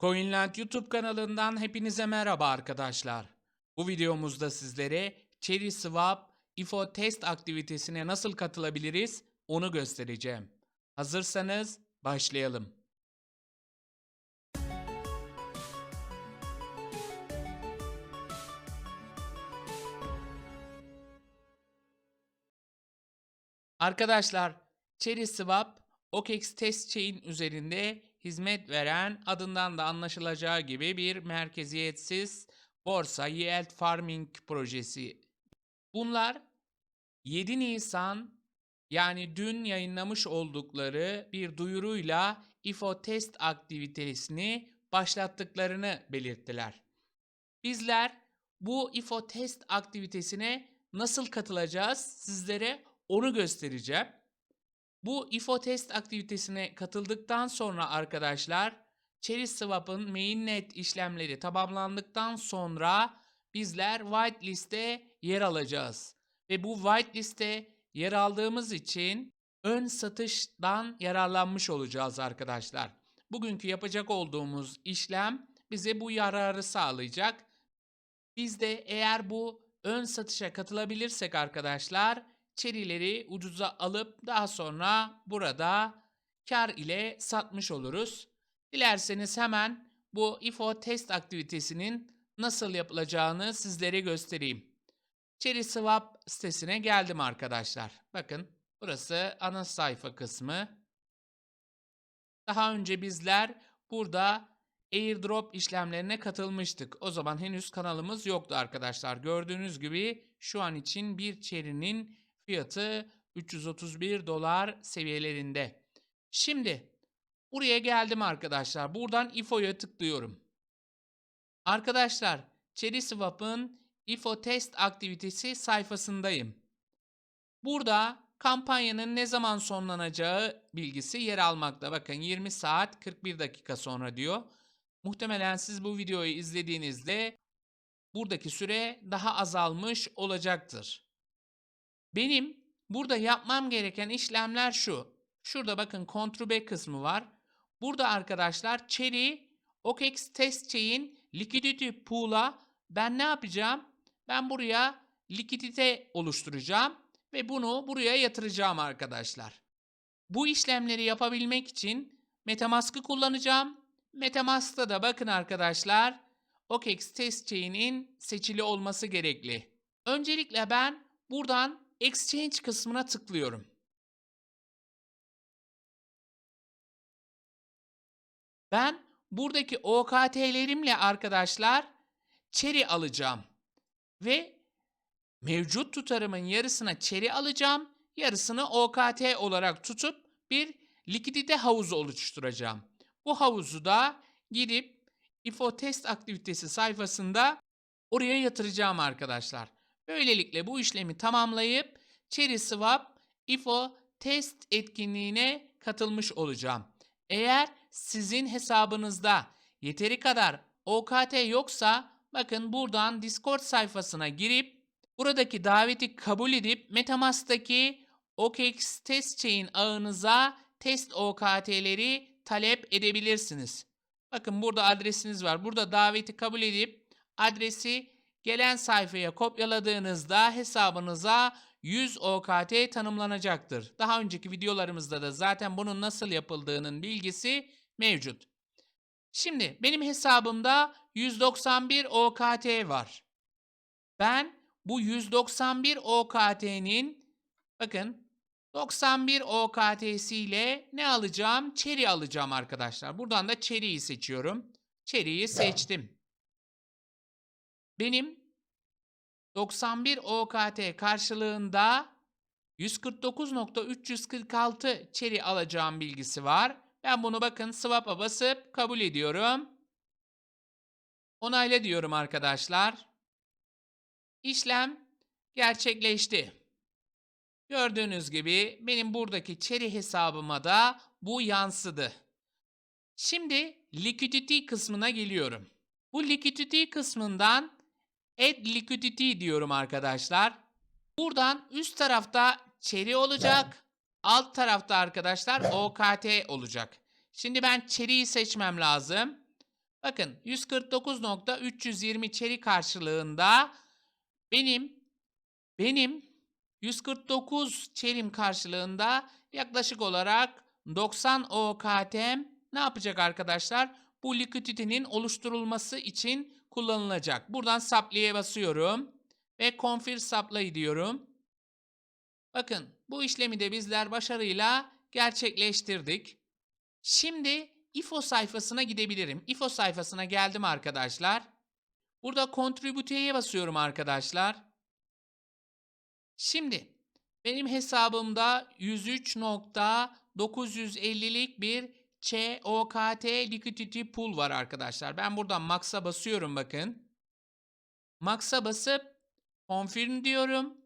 Coinland YouTube kanalından hepinize merhaba arkadaşlar. Bu videomuzda sizlere Cherry Swap IFO test aktivitesine nasıl katılabiliriz onu göstereceğim. Hazırsanız başlayalım. Arkadaşlar, Cherry Swap, OKEX Test Chain üzerinde hizmet veren adından da anlaşılacağı gibi bir merkeziyetsiz borsa yield farming projesi. Bunlar 7 Nisan yani dün yayınlamış oldukları bir duyuruyla IFO test aktivitesini başlattıklarını belirttiler. Bizler bu IFO test aktivitesine nasıl katılacağız sizlere onu göstereceğim. Bu IFO test aktivitesine katıldıktan sonra arkadaşlar Cherry Swap'ın mainnet işlemleri tamamlandıktan sonra bizler whitelist'e yer alacağız. Ve bu whitelist'e yer aldığımız için ön satıştan yararlanmış olacağız arkadaşlar. Bugünkü yapacak olduğumuz işlem bize bu yararı sağlayacak. Biz de eğer bu ön satışa katılabilirsek arkadaşlar çerileri ucuza alıp daha sonra burada kar ile satmış oluruz. Dilerseniz hemen bu IFO test aktivitesinin nasıl yapılacağını sizlere göstereyim. Cherry Swap sitesine geldim arkadaşlar. Bakın burası ana sayfa kısmı. Daha önce bizler burada airdrop işlemlerine katılmıştık. O zaman henüz kanalımız yoktu arkadaşlar. Gördüğünüz gibi şu an için bir cherry'nin fiyatı 331 dolar seviyelerinde. Şimdi buraya geldim arkadaşlar. Buradan IFO'ya tıklıyorum. Arkadaşlar Swap'ın IFO test aktivitesi sayfasındayım. Burada kampanyanın ne zaman sonlanacağı bilgisi yer almakta. Bakın 20 saat 41 dakika sonra diyor. Muhtemelen siz bu videoyu izlediğinizde buradaki süre daha azalmış olacaktır. Benim burada yapmam gereken işlemler şu. Şurada bakın Control kısmı var. Burada arkadaşlar Cherry OKEX Test Chain Liquidity Pool'a ben ne yapacağım? Ben buraya likidite oluşturacağım ve bunu buraya yatıracağım arkadaşlar. Bu işlemleri yapabilmek için Metamask'ı kullanacağım. Metamask'ta da bakın arkadaşlar OKEX Test Chain'in seçili olması gerekli. Öncelikle ben buradan Exchange kısmına tıklıyorum. Ben buradaki OKT'lerimle arkadaşlar Cherry alacağım. Ve mevcut tutarımın yarısına Cherry alacağım. Yarısını OKT olarak tutup bir likidite havuzu oluşturacağım. Bu havuzu da gidip IFO test aktivitesi sayfasında oraya yatıracağım arkadaşlar. Böylelikle bu işlemi tamamlayıp Cherry Swap IFO test etkinliğine katılmış olacağım. Eğer sizin hesabınızda yeteri kadar OKT yoksa bakın buradan Discord sayfasına girip buradaki daveti kabul edip Metamask'taki OKX test chain ağınıza test OKT'leri talep edebilirsiniz. Bakın burada adresiniz var. Burada daveti kabul edip adresi gelen sayfaya kopyaladığınızda hesabınıza 100 OKT tanımlanacaktır. Daha önceki videolarımızda da zaten bunun nasıl yapıldığının bilgisi mevcut. Şimdi benim hesabımda 191 OKT var. Ben bu 191 OKT'nin bakın 91 OKT'siyle ne alacağım? Cherry alacağım arkadaşlar. Buradan da Cherry'yi seçiyorum. Cherry'yi seçtim. Benim 91 OKT karşılığında 149.346 Cherry alacağım bilgisi var. Ben bunu bakın swap'a basıp kabul ediyorum. Onayla diyorum arkadaşlar. İşlem gerçekleşti. Gördüğünüz gibi benim buradaki Cherry hesabıma da bu yansıdı. Şimdi liquidity kısmına geliyorum. Bu liquidity kısmından add liquidity diyorum arkadaşlar. Buradan üst tarafta Cherry olacak. Alt tarafta arkadaşlar OKT olacak. Şimdi ben Cherry'yi seçmem lazım. Bakın 149.320 çeri karşılığında benim benim 149 çerim karşılığında yaklaşık olarak 90 OKTM ne yapacak arkadaşlar? Bu likiditenin oluşturulması için kullanılacak. Buradan supply'e basıyorum ve confirm supply diyorum. Bakın bu işlemi de bizler başarıyla gerçekleştirdik. Şimdi IFO sayfasına gidebilirim. IFO sayfasına geldim arkadaşlar. Burada Contribute'ye basıyorum arkadaşlar. Şimdi benim hesabımda 103.950'lik bir COKT liquidity pool var arkadaşlar. Ben buradan max'a basıyorum bakın. Max'a basıp confirm diyorum.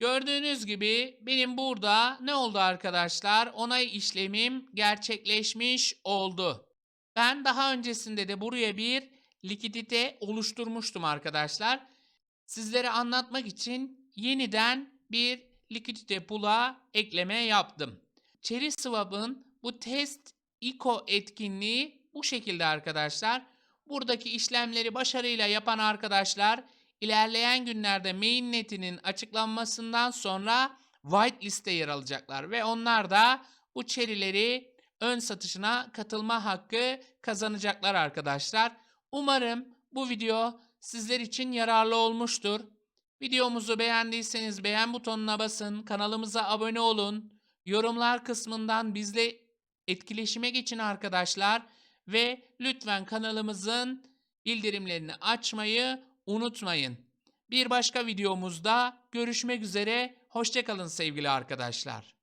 Gördüğünüz gibi benim burada ne oldu arkadaşlar? Onay işlemim gerçekleşmiş oldu. Ben daha öncesinde de buraya bir likidite oluşturmuştum arkadaşlar. Sizlere anlatmak için yeniden bir likidite pool'a ekleme yaptım. Cherry Swap'ın bu test ICO etkinliği bu şekilde arkadaşlar. Buradaki işlemleri başarıyla yapan arkadaşlar ilerleyen günlerde mainnet'inin açıklanmasından sonra whitelist'te yer alacaklar ve onlar da bu cherry'leri ön satışına katılma hakkı kazanacaklar arkadaşlar. Umarım bu video sizler için yararlı olmuştur. Videomuzu beğendiyseniz beğen butonuna basın, kanalımıza abone olun, yorumlar kısmından bizle etkileşime geçin arkadaşlar ve lütfen kanalımızın bildirimlerini açmayı unutmayın. Bir başka videomuzda görüşmek üzere. Hoşçakalın sevgili arkadaşlar.